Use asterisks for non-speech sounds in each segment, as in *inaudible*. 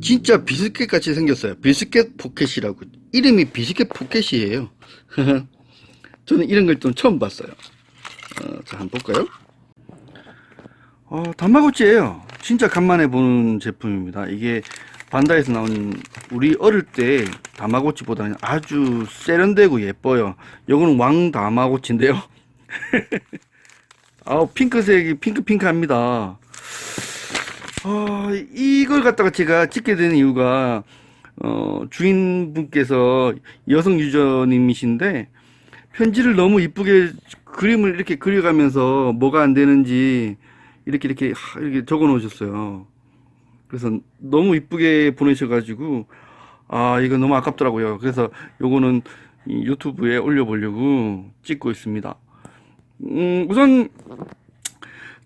진짜 비스켓 같이 생겼어요. 비스켓 포켓이라고. 이름이 비스켓 포켓이에요. *laughs* 저는 이런 걸 좀 처음 봤어요. 어, 자, 한번 볼까요? 어, 단마고치예요. 진짜 간만에 보는 제품입니다. 이게 반다에서 나온 우리 어릴 때 다마고치보다는 아주 세련되고 예뻐요. 요거는 왕 다마고치인데요. *laughs* 아우 핑크색이 핑크핑크합니다. 어, 이걸 갖다가 제가 찍게 된 이유가 어, 주인분께서 여성 유저님이신데 편지를 너무 이쁘게 그림을 이렇게 그려가면서 뭐가 안 되는지 이렇게 이렇게 하- 이렇게 적어 놓으셨어요. 그래서 너무 이쁘게 보내셔가지고 아 이거 너무 아깝더라고요. 그래서 요거는 이 유튜브에 올려보려고 찍고 있습니다. 음, 우선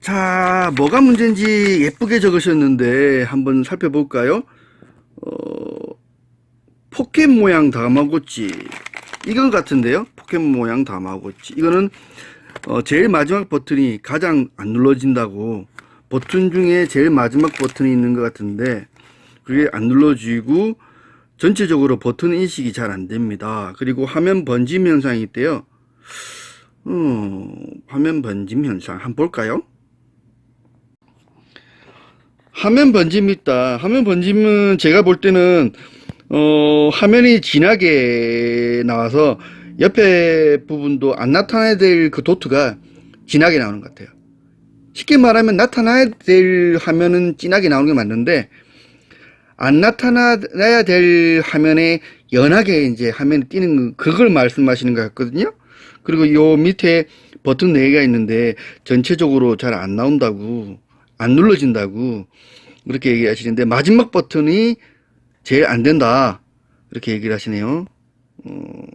자 뭐가 문제인지 예쁘게 적으셨는데 한번 살펴볼까요? 어, 포켓 모양 다마고치 이건 같은데요. 포켓 모양 다마고치 이거는 어, 제일 마지막 버튼이 가장 안 눌러진다고 버튼 중에 제일 마지막 버튼이 있는 것 같은데 그게 안 눌러지고 전체적으로 버튼 인식이 잘 안 됩니다. 그리고 화면 번짐 현상이 있대요. 어, 화면 번짐 현상 한번 볼까요? 화면 번짐이 있다. 화면 번짐은 제가 볼 때는 어, 화면이 진하게 나와서 옆에 부분도 안 나타나야 될 그 도트가 진하게 나오는 것 같아요. 쉽게 말하면 나타나야 될 화면은 진하게 나오는 게 맞는데 안 나타나야 될 화면에 연하게 이제 화면이 띄는 거, 그걸 말씀하시는 것 같거든요. 그리고 요 밑에 버튼 4개가 있는데 전체적으로 잘 안 나온다고 안 눌러진다고 그렇게 얘기하시는데 마지막 버튼이 제일 안 된다 이렇게 얘기를 하시네요. 어,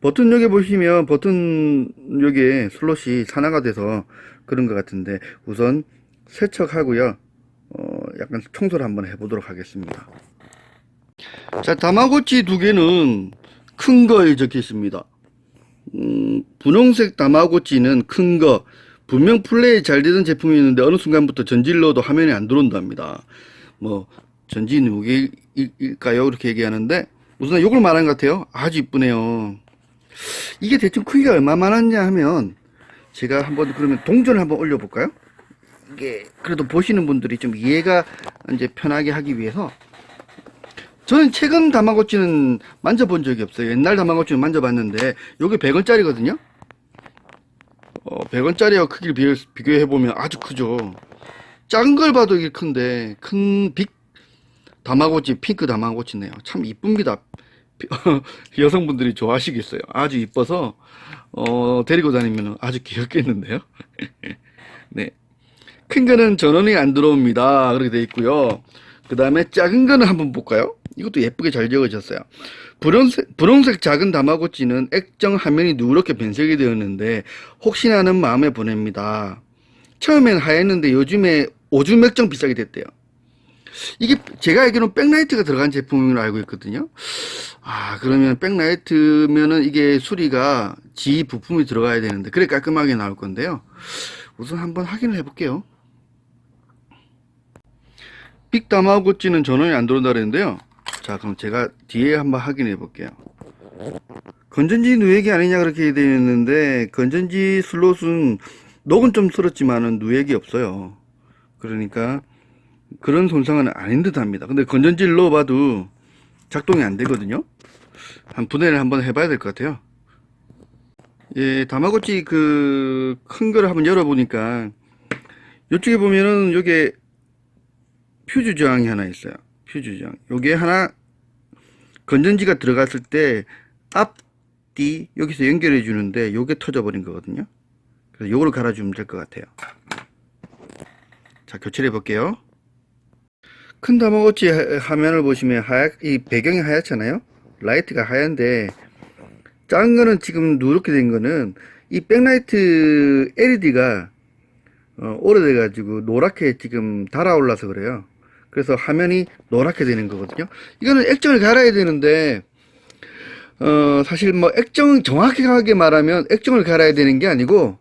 버튼 여기 보시면 버튼 여기에 슬롯이 산화가 돼서 그런 것 같은데 우선 세척하고요. 어, 약간 청소를 한번 해보도록 하겠습니다. 자, 다마고치 두 개는 큰 거에 적혀 있습니다. 음, 분홍색 다마고치는 큰 거, 분명 플레이 잘 되던 제품이었는데 어느 순간부터 전질러도 화면이 안 들어온답니다. 뭐, 전지 누개일까요? 이렇게 얘기하는데, 우선 요걸 말한 것 같아요. 아주 이쁘네요. 이게 대충 크기가 얼마만하냐 하면, 제가 한번 그러면 동전을 한번 올려볼까요? 이게 그래도 보시는 분들이 좀 이해가 이제 편하게 하기 위해서 저는 최근 다마고치는 만져본 적이 없어요. 옛날 다마고치는 만져봤는데 요게 100원짜리거든요. 어, 100원짜리와 크기를 비교, 비교해보면 아주 크죠. 작은 걸 봐도 이게 큰데 큰 빅 다마고치 핑크 다마고치네요. 참 이쁩니다. *laughs* 여성분들이 좋아하시겠어요. 아주 이뻐서 어, 데리고 다니면 아주 귀엽겠는데요. *laughs* 네. 큰 거는 전원이 안 들어옵니다. 그렇게 돼 있고요. 그 다음에 작은 거는 한번 볼까요? 이것도 예쁘게 잘 적으셨어요. 분홍색, 분홍색 작은 다마고치는 액정 화면이 누렇게 변색이 되었는데 혹시나 하는 마음에 보냅니다. 처음엔 하였는데 요즘에 오줌 액정 비싸게 됐대요. 이게 제가 알기로는 백라이트가 들어간 제품으로 알고 있거든요. 아 그러면 백라이트면은 이게 수리가 지 부품이 들어가야 되는데 그래 깔끔하게 나올 건데요. 우선 한번 확인을 해볼게요. 빅 다마고치는 전원이 안 들어온다 그랬는데요. 자, 그럼 제가 뒤에 한번 확인해 볼게요. 건전지 누액이 아니냐 그렇게 되어 있는데 건전지 슬롯은 녹은 좀 쓸었지만은 누액이 없어요. 그러니까 그런 손상은 아닌 듯 합니다. 근데 건전지를 넣어봐도 작동이 안 되거든요. 한 분해를 한번 해봐야 될 것 같아요. 예, 다마고치 그큰 거를 한번 열어보니까 이쪽에 보면은 여기에 퓨즈 저항이 하나 있어요. 퓨즈 저항. 요게 하나 건전지가 들어갔을 때 앞뒤 여기서 연결해 주는데 요게 터져 버린 거거든요. 그래서 요거를 갈아 주면 될 것 같아요. 자, 교체해 볼게요. 큰 다마고치 화- 화면을 보시면 하얗, 이 배경이 하얗잖아요. 라이트가 하얀데 작은 거는 지금 누렇게 된 거는 이 백라이트 LED가 어, 오래돼가지고 노랗게 지금 달아올라서 그래요. 그래서 화면이 노랗게 되는 거거든요. 이거는 액정을 갈아야 되는데, 어, 사실 뭐 액정 정확하게 말하면 액정을 갈아야 되는 게 아니고,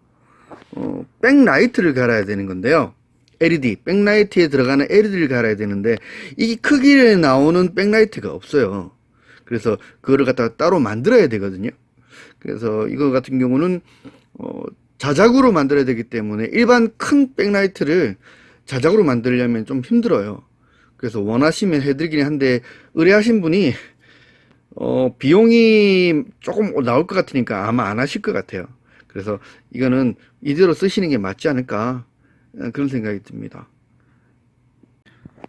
어, 백라이트를 갈아야 되는 건데요. LED, 백라이트에 들어가는 LED를 갈아야 되는데 이 크기에 나오는 백라이트가 없어요. 그래서 그거를 갖다가 따로 만들어야 되거든요. 그래서 이거 같은 경우는 어, 자작으로 만들어야 되기 때문에 일반 큰 백라이트를 자작으로 만들려면 좀 힘들어요. 그래서 원하시면 해드리긴 한데 의뢰하신 분이 어, 비용이 조금 나올 것 같으니까 아마 안 하실 것 같아요. 그래서 이거는 이대로 쓰시는 게 맞지 않을까 어, 그런 생각이 듭니다.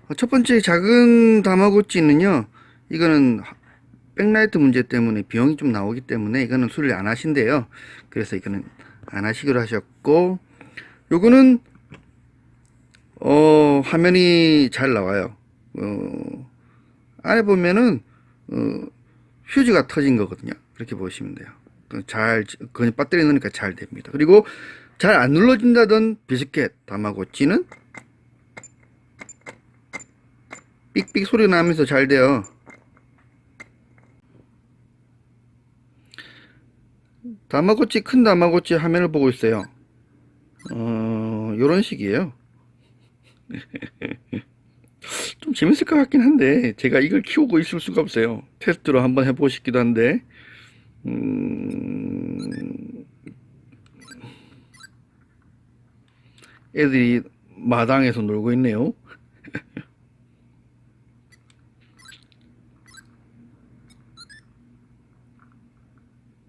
어, 첫 번째 작은 다마고찌는요, 이거는 백라이트 문제 때문에 비용이 좀 나오기 때문에 이거는 수리를 안 하신대요. 그래서 이거는 안 하시기로 하셨고, 요거는 어, 화면이 잘 나와요. 어, 안에 보면은 어, 휴지가 터진 거거든요. 그렇게 보시면 돼요. 그 잘, 그 배터리 넣으니까 잘 됩니다. 그리고 잘 안 눌러진다던 비스켓 다마고찌는 삑삑 소리 나면서 잘 돼요. 다마고찌, 큰 다마고찌 화면을 보고 있어요. 어, 요런 식이에요. *laughs* 좀 재밌을 것 같긴 한데, 제가 이걸 키우고 있을 수가 없어요. 테스트로 한번 해보고 싶기도 한데, 음, 애들이 마당에서 놀고 있네요. *laughs*